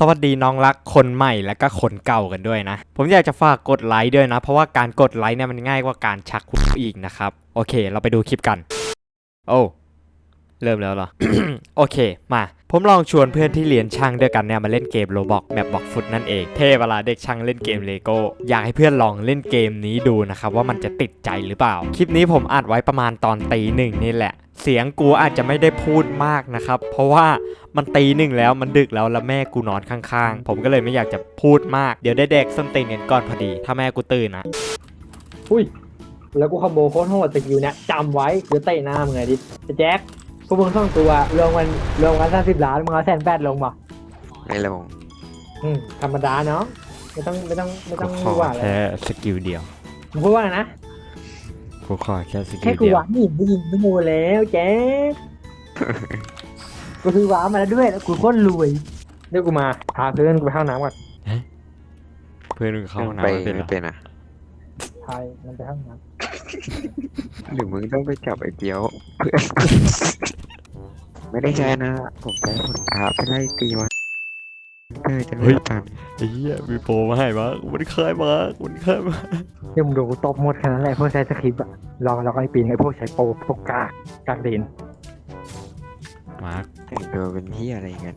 สวัสดีน้องรักคนใหม่และก็คนเก่ากันด้วยนะ ผมอยากจะฝากกดไลค์ด้วยนะ เพราะว่าการกดไลค์เนี่ยมันง่ายกว่าการชักคุกอีกนะครับ โอเค เราไปดูคลิปกัน โอ้เริ่มแล้วเหรอ โอเค มา ผมลองชวนเพื่อนที่เรียนช่างด้วยกันเนี่ยมาเล่นเกมโรบอกแบบบอกฟุตนั่นเอง เทเวลาเด็กช่างเล่นเกมเลโก้ อยากให้เพื่อนลองเล่นเกมนี้ดูนะครับว่ามันจะติดใจหรือเปล่า คลิปนี้ผมอัดไว้ประมาณตอนตีหนึ่งนี่แหละ เสียงกูอาจจะไม่ได้พูดมากนะครับ เพราะว่า มันตีหนึ่งแล้วมันดึกแล้วแล้วแม่กูนอนข้างๆ ผมก็เลยไม่อยากจะพูดมากเดี๋ยวได้เด็กส้นตีนกันก่อนพอดี ถ้าแม่กูตื่นนะอุ้ย แล้วกูคอมโบโคตรโหดสกิลเนี่ยจำไว้เดี๋ยวเตะหน้ามึงไงดิไอ้แจ็คพวกมึงสองตัวรวมกันรวมกันสามสิบล้านมึงเอาแสนแปดลงมาไม่ลงอืมธรรมดาเนาะไม่ต้องไม่ต้องไม่ต้องขอว่าอะไรแค่สกิลเดียวมึงพูดว่าไงนะกูขอแค่สกิแค่ลกูเดียวหวานนี่มึงยิงมึงโมแล้วแจ็ค กูซื้อหวานมาแล้วด้วยแล้วกูโคตรรวยเดี๋ยวกูมาพาเพื่อนกูไปเข้าน้ำก่อนเพื่อนมึงเข้าห้องไปน้ำไม่เป็นเหรไม่อเป็นอะพายมันไปเข้าน้หรือมึงต้องไปจับไอ้เปียวเพื่อนไม่ได้ใช้นะผมใช้ผลอาไปไล่ตีมันเพื่อจะเลือกตันไอ้เหี้ยมีโปรมาให้มามันเคยมามันเคยมาำเดี๋ยวมึงดูกูตบหมดแค่นั้นแหละพวกใช้สคริปต์อะรอรอไอ้ปีนไอ้พวกใช้โปรพวกกากกากเดน มาร์คแต่งตัวเป็นที่อะไรอย่างเงี้ย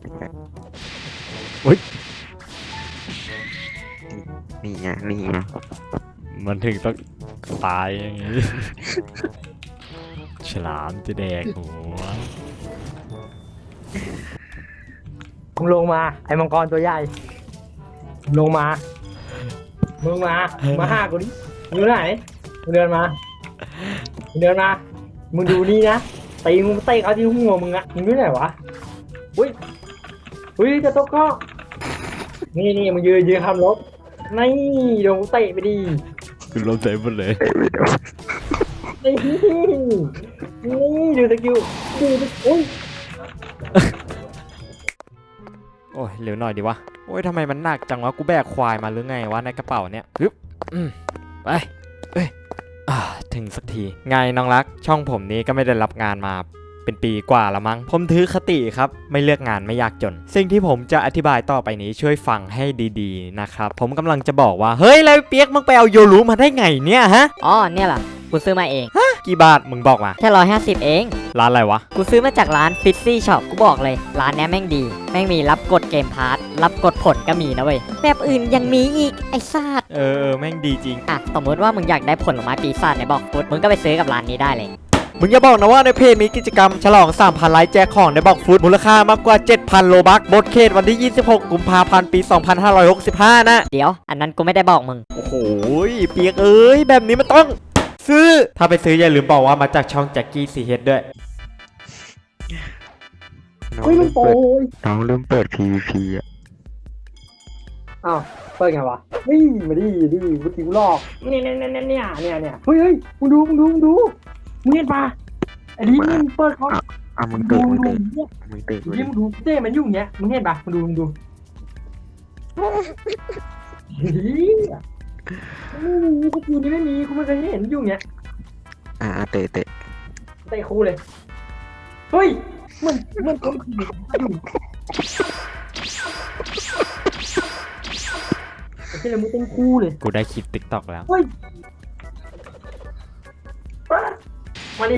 เฮ้ยนี่ไงนี่ไงมันถึงต้องตายอย่างงี้ ฉลามจะแดกหัวมึงลงมา ไอ้มังกรตัวใหญ่มึงลงมา มึงมา มาห้ากูดิมึงอยู่ไหน มึงเดินมา มึงเดินมา มึงดูนี่นะ ตีมึงเตะเขาที่หัวมึงอะมึงอยู่ไหนวะอุ้ยอุ้ยจะตกก็นี่นี่มึงยืนยืนคำลบนี่โดนกูเตะไปดิคือลมใจหมดเลยนี่นี่ดูสกิลดูสกิลอุ้ยโอ้ยเร็วหน่อยดีวะโอ้ยทำไมมันหนักจังวะกูแบกควายมาหรือไงวะในกระเป๋าเนี่ยฮึบอืมไปเอ้ยอ่า ถึงสักที ไงน้องรัก ช่องผมนี้ก็ไม่ได้รับงานมาเป็นปีกว่าละมั้ง ผมถือคติครับ ไม่เลือกงานไม่ยากจน สิ่งที่ผมจะอธิบายต่อไปนี้ช่วยฟังให้ดีๆนะครับ ผมกำลังจะบอกว่า เฮ้ยแล้วเปียกมึงไปเอาโยรูมาได้ไงเนี่ยฮะ อ๋อเนี่ยเหรอกูซื้อมาเอง กี่บาท มึงบอกมา แค่ร้อยห้าสิบเอง ร้านอะไรวะ กูซื้อมาจากร้านฟิตซี่ช็อปกูบอกเลย ร้านเนี้ยแม่งดี แม่งมีรับกดเกมพาร์ทรับกดผลก็มีนะเว้ย แบบอื่นยังมีอีกไอ้ซาดเออเออแม่งดีจริง อะ สมมติว่ามึงอยากได้ผลไม้ปีศาจในบอกฟุตมึงก็ไปซื้อกับร้านนี้ได้เลย มึงอย่าบอกนะว่าในเพจมีกิจกรรม ฉลอง 3,000 ไลค์แจกของในบอกฟุตมูลค่ามากกว่า 7,000 โลบักบทเขตวันที่ 26 กุมภาพันธ์ ปี 2565 นะ เดี๋ยว อันนั้นกูไม่ได้บอกมึง โอ้โหเปียกเอ้ยแบบนี้มันต้อง ซื้อ ถ้าไปซื้ออย่าลืมบอกว่ามาจากช่องแจ็คกี้ซีเฮดด้วย น้องเฮ้ยมัเริ่นมโปรเปิดยน้องเริ่มเปิด PVP อะอ้าวเปิดไงวะนี่มาดิดิเมื่อกี้กูลอกเนี่ยเนี่ยเนี่ยเนี่ยเนี่ยเนี่ยเฮ้ยเฮ้ยมึงดูมึงดูมึงดูมึงเห็นปะไอ้ดิมึงเปิดเขาอะมึงดูเตะมึงดูเตะเนี่ยมึงเตะมึกูงดิดูเต้มันยุ่งเนี้ยมึงเห็นปะมึงดูมึงดูเฮ้ย ไม่มีสกิลนี้ไม่มีกูไม่เคยเห็นยุ่งเนี้ยอะอะเตะเตะเตะคู่เลยเฮ้ยมันมันคนขี่ยุ่งไอ้เจ้ามึงเต้นคู่เลยกูได้คลิปติ๊กต็อกแล้วมาดิ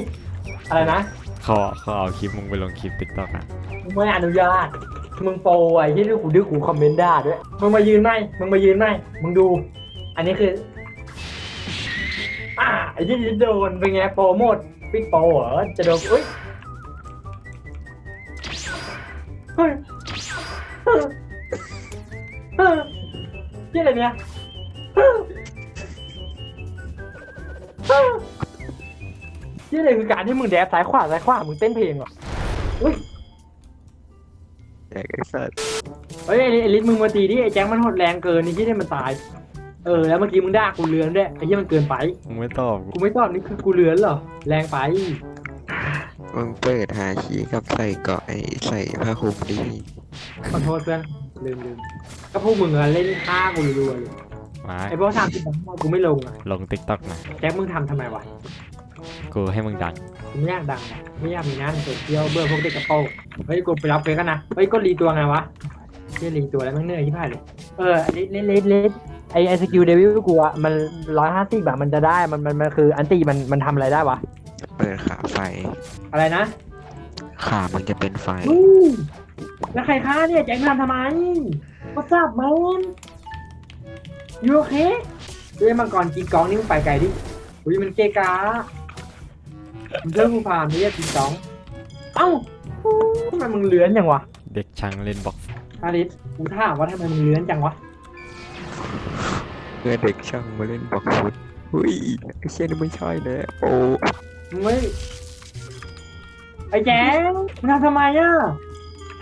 อะไรนะเขาเขาเอาคลิปมึงไปลงคลิปติ๊กต็อกนะมึงไม่อนุญาตมึงโปรไอ้ที่ดื้อกูดื้อกูคอมเมนต์ด่าด้วยมึงมายืนไหมมึงมายืนไหมมึงดู อันนี้คือ อ่าไอ้ที่โดนเป็นไงโปรโมทปิกโปรเหรอจะโดนอุ้ยเฮ้ยเฮ้ยเฮ้ยที่อะไรเนี่ยเฮ้ยเฮ้ยที่อะไรคือการที่มึงแดบซ้ายขวาซ้ายขวามึงเต้นเพลงเหรอแจกไอ้สัตว์เฮ้ยไอ้ลิศมึงมาตีดิไอ้แจ็คมันหดแรงเกินนี่ที่ได้มันตาย เออแล้วเมื่อกี้มึงด่ากูเลือนด้วยไอ้ที่มันเกินไป มึงไม่ตอบกูกูไม่ตอบนี่คือกูเลือนเหรอแรงไป มึงเปิดหาขีกับใส่เกาะไอ้ใส่ผ้าคลุมดิขอโทษเพื่อนลืมลืมก็พวกมึงอะเล่นฆ่ากูรัวๆเลยมาไอ้พวกทำที่ผมกูไม่ลงอะลงติ๊กต็อกนะแจ็คมึงทำทำไมวะกูให้มึงดังกูไม่อยากดังอะไม่อยากมีงานโซเชียลเบื่อพวกเด็กกระโปรงเฮ้ยกูไปรับเฟซกันนะเฮ้ยก็รีตัวไงวะที่ลิงตัวแล้วมันเหนื่อยที่ผ่านเลยเออเลสเลสเลสเลส ไอไอสกิลเดวิลกูอะมันร้อยห้าสิบแบบมันจะได้มันมันมันคืออันตีมันมันทำอะไรได้วะ เปิดขาไฟ อะไรนะขามันจะเป็นไฟอืมแล้วใครฆ่าเนี่ยแจ็คทำทำไมก็ทราบมันยูโอเคเรื่องมังกรกีกองนี่มึงไปไกลดิอุ้ยมันเกกามึงเลิกกูพามนี่กีกอง เอ้าทำไมมึงเลื้อนจังวะเด็กช่างเล่นบ็อกซ์อาริสกูถามว่าทำไมมึงเลื้อนจังวะ เพื่อเด็กช่างมาเล่นบอกฟุตอุ้ยไอ้เช่นไม่ใช่แล้วโอ้มึงไม่ไอ้แจ๊มึงทำทำไมอะ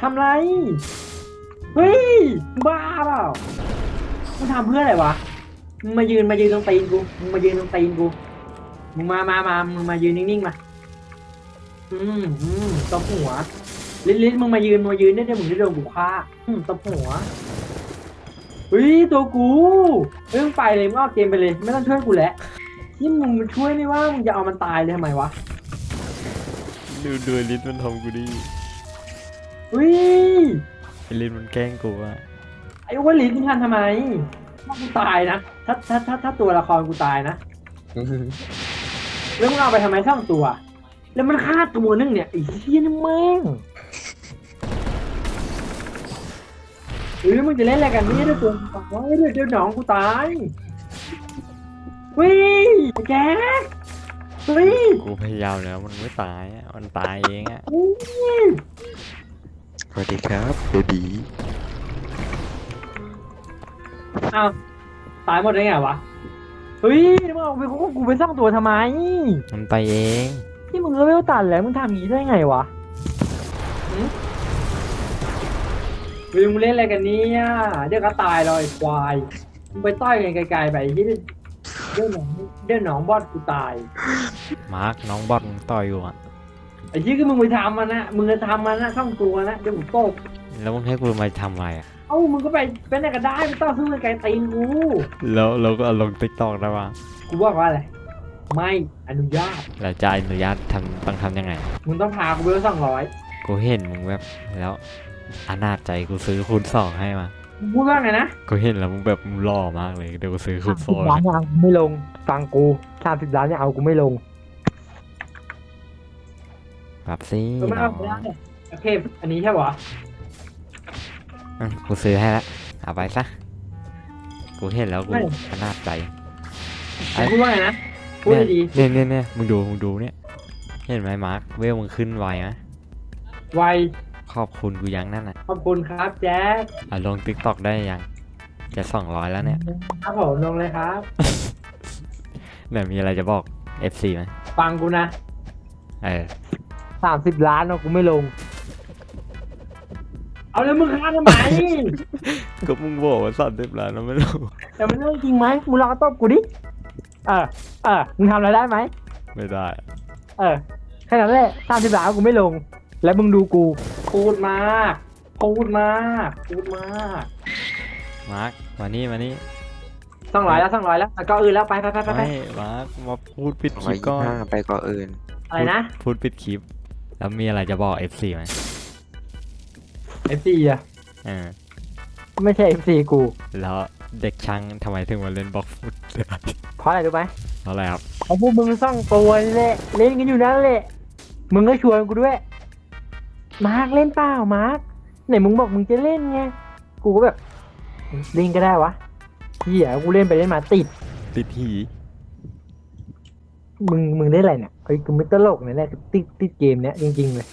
ทำไร เฮ้ย บ้าเปล่ามึงทำเพื่ออะไรวะ มึงมายืนมายืนตรงตีนกู มึงมายืนตรงตีนกู มึงมามามามึงมายืนนิ่งๆมา อืมอืมตบหัว ลิ้นลิ้นมึงมายืนมายืนเนี่ยเดี๋ยวมึงจะโดนกูฆ่าอืมตบหัว เฮ้ยตัวกูเรื่องไปเลยมึงออกเกมไปเลย ไม่ต้องช่วยกูแล้วที่มึงมาช่วยไม่ว่ามึงจะเอามันตายเลยทำไมวะดูดูลินมันทำกูดิเฮ้ยไอลินมันแกล้งกูอะไอ้อ้วนลิ้นมึงทำทำไมว่ากูตายนะถ้าถ้าถ้าถ้าตัวละครกูตายนะแล้วมึงเอาไปทำไมสองตัว แล้วมันฆ่าตัวนึงเนี่ยไอ้เหี้ยนี่แม่ง หรือมึงจะเล่นอะไรกันนี่เดี๋ยวตัวตายเดี๋ยวเดี๋ยวหนองกูตายวิไอ้แจ๊คเฮ้ยกูพยายามแล้วมันไม่ตายอะมันตายเองอะสวัสดีครับเบบีอ้าวตายหมดได้ไงวะเฮ้ยมึงเอาไปกูกูไปสร้างตัวทำไมมันไปเอง ที่มึงเลเวลตันแล้วมึงทำอย่างนี้ได้ไงวะ หืมเฮ้ยมึงเล่นอะไรกันเนี่ยเดี๋ยวก็ตายเลยไอ้ควายมึงไปต้อยกันไกลๆไปที่เดี๋ยวหนองเดี๋ยวหนองบอดกูตายมาร์กน้องบอลมึงต่อยอยู่อะไอ้ที่คือมึงไปทำมันนะมึงจะทำมันนะช่องตัวนะเดี๋ยวผมตบแล้วมึงให้กูมาทำอะไรอะเอ้ามึงก็ไปเป็นอะไรก็ได้ไม่ต้องสู้กันไกลตีนกูแล้วเราก็เอาลงติ๊กตอกได้ปะกูบอกว่าอะไรไม่อนุญาตแล้วจะอนุญาตทำต้องทำยังไง มึงต้องพากูไปสองร้อย กูเห็นมึงแบบแล้ว อนาจใจกูซื้อคูณสองให้มามึงพูดว่าไงนะกูเห็นแล้วมึงแบบมึงหล่อมากเลยเดี๋ยวกูซื้อคูณสองล้านยังเอากูไม่ลงฟังกูสามสิบล้านเนี่ยเอากูไม่ลงแบบสิเออไม่น้เอาองไม่ได้โอเคอันนี้ใช่ปะอืมกูซื้อให้แล้วเอาไปซะกูเห็นแล้วกูไม่อนาจใจ ไอ้ พูดว่าไงนะพูดดีเนี่ยเนี่ยเนี่ยมึงดูมึงดูเนี่ยเห็นไหมมาร์คเวลมึงขึ้นไวนะๆไว ขอบคุณกูยังนั่นน่ะขอบคุณครับแจ๊คอะลงติ๊กตอกได้ยังจะสองร้อยแล้วเนี่ย ครับผมลงเลยครับเนี่ยมีอะไรจะบอก FC ไหมฟังกูนะเออสามสิบล้านเอากูไม่ลง เอาแล้วมึงฆ่าทำไมก็มึงบอกว่าสามสิบล้านแล้วไม่รู้แต่มันเรื่องจริงไหมมึงลองตบกูดิเออเออมึงทำอะไรได้ไหมไม่ได้ เออแค่นั้นแหละสามสิบล้านเอากูไม่ลง แล้วมึงดูกู พูดมาก พูดมาก พูดมาก มาร์คมานี่มานี่สองร้อยแล้วสองร้อยแล้วแล้วก็อื่นแล้วไปไปไปไปไปไม่มาร์คมาพูดปิดคร้อลิยปยี่ก่อนห้าไปก่อนอื่น อะไรนะพูดปิดคลิป แล้วมีอะไรจะบอก FC ไหม FC อะเออไม่ใช่ FC กู แล้วเด็กช่างทำไมถึงมาเล่นบล็อกฟุตได้เพราะอะไรรู้ไหมเพราะอะไรครับเพราะพวกมึงสร้างตัวนี่แหละเล่นกันอยู่นั่นแหละมึงก็ชวนกูด้วย มาร์กเล่นเปล่ามาร์กไหนมึงบอกมึงจะเล่นไง กูก็แบบเล่นก็ได้วะเหี้ยกูเล่นไปเล่นมาติด ติดหีมึงมึงได้อะไรเนี่ยเฮ้ยกูไม่ตลกนะเนี่ยติดติดเกมเนี้ยจริงๆเลย